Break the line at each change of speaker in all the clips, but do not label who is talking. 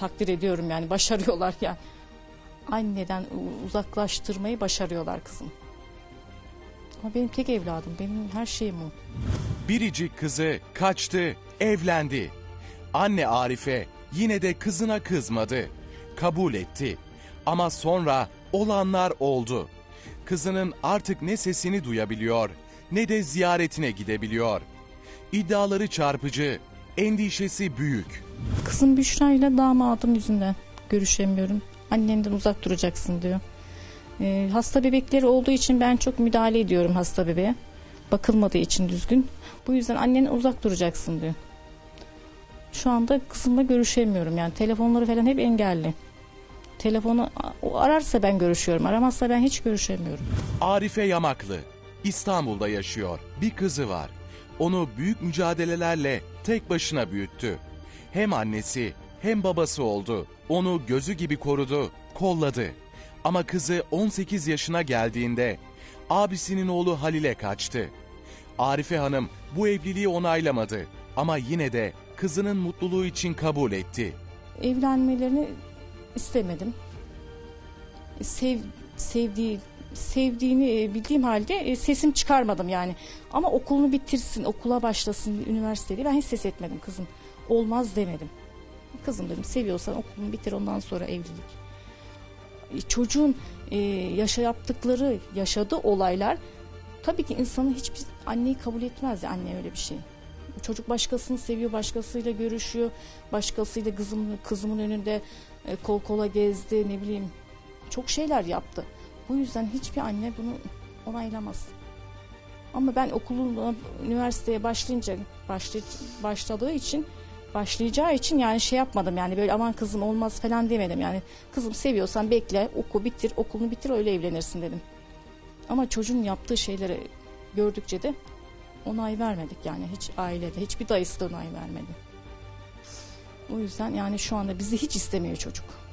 takdir ediyorum yani başarıyorlar ya. Anneden uzaklaştırmayı başarıyorlar kızım. Ama benim tek evladım, benim her şeyim o.
Biricik kızı kaçtı, evlendi. Anne Arife yine de kızına kızmadı. Kabul etti. Ama sonra olanlar oldu. Kızının artık ne sesini duyabiliyor ne de ziyaretine gidebiliyor. İddiaları çarpıcı, endişesi büyük.
Kızım Büşra ile damadım yüzünden görüşemiyorum. Annenden uzak duracaksın diyor. Ee, hasta bebekleri olduğu için ben çok müdahale ediyorum hasta bebeğe. Bakılmadığı için düzgün. Bu yüzden annenden uzak duracaksın diyor. Şu anda kızımla görüşemiyorum yani telefonları falan hep engelli. Telefonu o ararsa ben görüşüyorum. Aramazsa ben hiç görüşemiyorum.
Arife Yamaklı İstanbul'da yaşıyor. Bir kızı var. Onu büyük mücadelelerle tek başına büyüttü. Hem annesi hem babası oldu. Onu gözü gibi korudu, kolladı. Ama kızı 18 yaşına geldiğinde abisinin oğlu Halil'e kaçtı. Arife Hanım bu evliliği onaylamadı ama yine de kızının mutluluğu için kabul etti.
evlenmelerini istemedim. Sev, sevdiği sevdiğini e, bildiğim halde e, sesim çıkarmadım yani. Ama okulunu bitirsin, okula başlasın, üniversitede ben hiç ses etmedim kızım. Olmaz demedim. Kızım dedim seviyorsan okulunu bitir ondan sonra evlilik. E, Çocuğun yaşa yaptıkları, yaşadığı olaylar tabii ki insanın hiçbir anneyi kabul etmez ya anne öyle bir şey. Çocuk başkasını seviyor, başkasıyla görüşüyor, başkasıyla kızım, kızımın önünde kol kola gezdi, ne bileyim çok şeyler yaptı. Bu yüzden hiçbir anne bunu onaylamaz. Ama ben okulun üniversiteye başlayınca başlay, başladığı için başlayacağı için yani şey yapmadım yani böyle aman kızım olmaz falan demedim yani kızım seviyorsan bekle oku bitir okulunu bitir öyle evlenirsin dedim. Ama çocuğun yaptığı şeyleri gördükçe de onay vermedik yani hiç ailede hiçbir dayısı da onay vermedi. O yüzden yani şu anda bizi hiç istemiyor çocuk.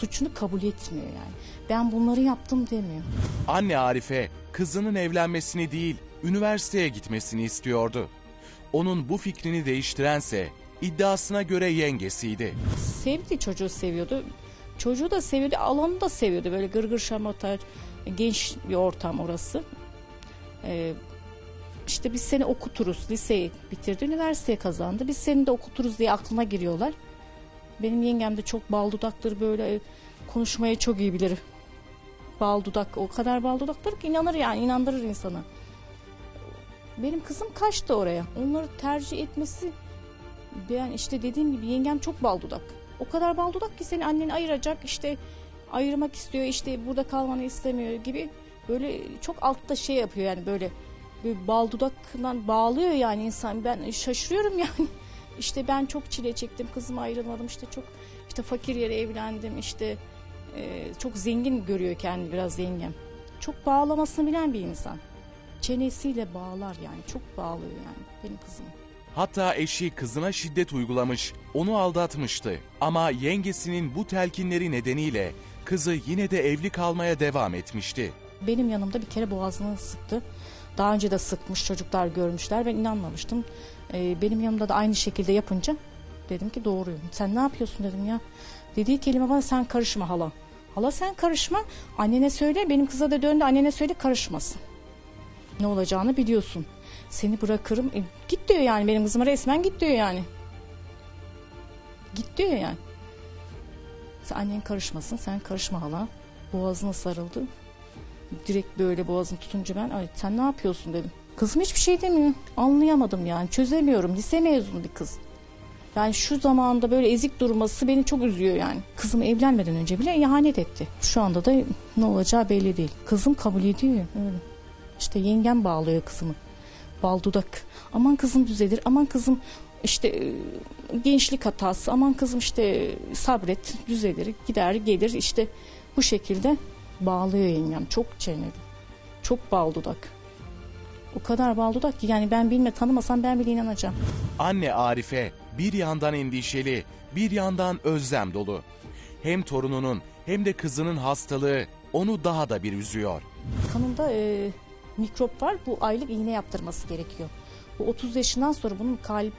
Suçunu kabul etmiyor yani. Ben bunları yaptım demiyor.
Anne Arife kızının evlenmesini değil, üniversiteye gitmesini istiyordu. Onun bu fikrini değiştirense iddiasına göre yengesiydi.
Sevdi çocuğu seviyordu. Çocuğu da seviyordu, alanı da seviyordu. Böyle gırgır şamata, genç bir ortam orası. Ee, işte biz seni okuturuz. Liseyi bitirdi, üniversiteye kazandı. Biz seni de okuturuz diye aklına giriyorlar. Benim yengem de çok bal dudaktır böyle konuşmayı çok iyi bilir. Bal dudak o kadar bal dudaktır ki inanır yani inandırır insanı. Benim kızım kaçtı oraya. Onları tercih etmesi ben işte dediğim gibi yengem çok bal dudak. O kadar bal dudak ki seni annen ayıracak işte ayırmak istiyor işte burada kalmanı istemiyor gibi böyle çok altta şey yapıyor yani böyle böyle bal dudakla bağlıyor yani insan ben şaşırıyorum yani işte ben çok çile çektim kızıma ayrılmadım işte çok işte fakir yere evlendim işte e, çok zengin görüyor kendini biraz yengem çok bağlamasını bilen bir insan çenesiyle bağlar yani çok bağlıyor yani benim kızım.
Hatta eşi kızına şiddet uygulamış, onu aldatmıştı. Ama yengesinin bu telkinleri nedeniyle kızı yine de evli kalmaya devam etmişti.
Benim yanımda bir kere boğazını sıktı. Daha önce de sıkmış çocuklar görmüşler. Ben inanmamıştım. Ee, benim yanımda da aynı şekilde yapınca dedim ki doğruyum. Sen ne yapıyorsun dedim ya. Dediği kelime bana sen karışma hala. Hala sen karışma. Annene söyle benim kıza da döndü annene söyle karışmasın. Ne olacağını biliyorsun. Seni bırakırım. E, git diyor yani benim kızıma resmen git diyor yani. Git diyor yani. Sen annen karışmasın sen karışma hala. Boğazına sarıldı. Direkt böyle boğazını tutunca ben Ay, sen ne yapıyorsun dedim. Kızım hiçbir şey demiyor. Anlayamadım yani çözemiyorum. Lise mezunu bir kız. Yani şu zamanda böyle ezik durması beni çok üzüyor yani. Kızım evlenmeden önce bile ihanet etti. Şu anda da ne olacağı belli değil. Kızım kabul ediyor öyle. İşte yengem bağlıyor kızımı. Bal dudak. Aman kızım düzelir. Aman kızım işte e, gençlik hatası. Aman kızım işte sabret düzelir. Gider gelir işte bu şekilde bağlıyor yengem. Çok çeneli. Çok bal dudak. O kadar bal dudak ki yani ben bilme tanımasam ben bile inanacağım.
Anne Arife bir yandan endişeli, bir yandan özlem dolu. Hem torununun hem de kızının hastalığı onu daha da bir üzüyor.
Kanında e, mikrop var. Bu aylık iğne yaptırması gerekiyor. Bu 30 yaşından sonra bunun kalp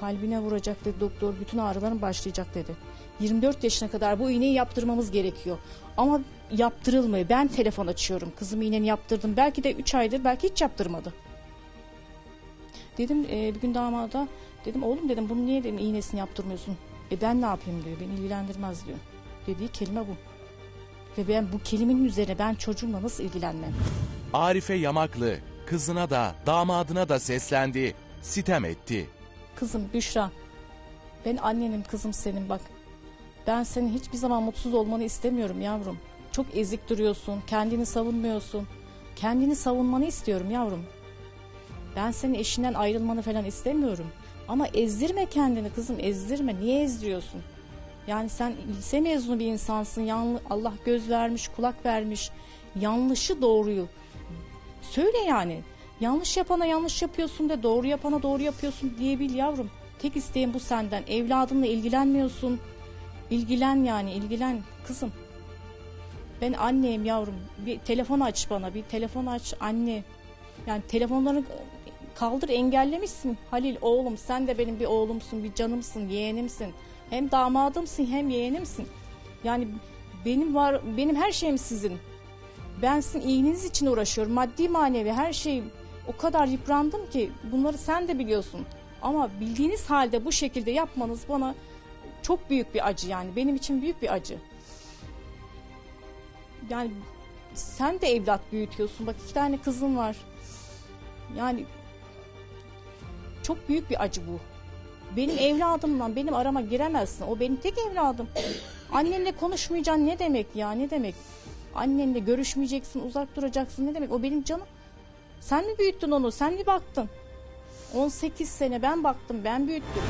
kalbine vuracak dedi doktor. Bütün ağrıların başlayacak dedi. 24 yaşına kadar bu iğneyi yaptırmamız gerekiyor. Ama yaptırılmıyor. Ben telefon açıyorum. Kızım iğneni yaptırdım. Belki de 3 aydır belki hiç yaptırmadı. Dedim e, bir gün damada dedim oğlum dedim bunu niye dedim iğnesini yaptırmıyorsun? E ben ne yapayım diyor. Beni ilgilendirmez diyor. Dediği kelime bu. Ve ben bu kelimenin üzerine ben çocuğumla nasıl ilgilenmem?
Arife Yamaklı kızına da damadına da seslendi, sitem etti.
Kızım Büşra ben annenim kızım senin bak. Ben senin hiçbir zaman mutsuz olmanı istemiyorum yavrum. Çok ezik duruyorsun, kendini savunmuyorsun. Kendini savunmanı istiyorum yavrum. Ben senin eşinden ayrılmanı falan istemiyorum. Ama ezdirme kendini kızım, ezdirme. Niye ezdiriyorsun? Yani sen lise mezunu bir insansın. Yanlı, Allah göz vermiş, kulak vermiş. Yanlışı doğruyu Söyle yani. Yanlış yapana yanlış yapıyorsun de doğru yapana doğru yapıyorsun diyebil yavrum. Tek isteğim bu senden. Evladınla ilgilenmiyorsun. İlgilen yani ilgilen kızım. Ben anneyim yavrum. Bir telefon aç bana. Bir telefon aç anne. Yani telefonları kaldır engellemişsin. Halil oğlum sen de benim bir oğlumsun, bir canımsın, yeğenimsin. Hem damadımsın hem yeğenimsin. Yani benim var benim her şeyim sizin. Ben sizin iyiliğiniz için uğraşıyorum. Maddi manevi her şey o kadar yıprandım ki bunları sen de biliyorsun. Ama bildiğiniz halde bu şekilde yapmanız bana çok büyük bir acı yani. Benim için büyük bir acı. Yani sen de evlat büyütüyorsun. Bak iki tane kızın var. Yani çok büyük bir acı bu. Benim evladımla benim arama giremezsin. O benim tek evladım. Annenle konuşmayacaksın ne demek ya ne demek? Annenle görüşmeyeceksin, uzak duracaksın ne demek? O benim canım. Sen mi büyüttün onu? Sen mi baktın? 18 sene ben baktım, ben büyüttüm.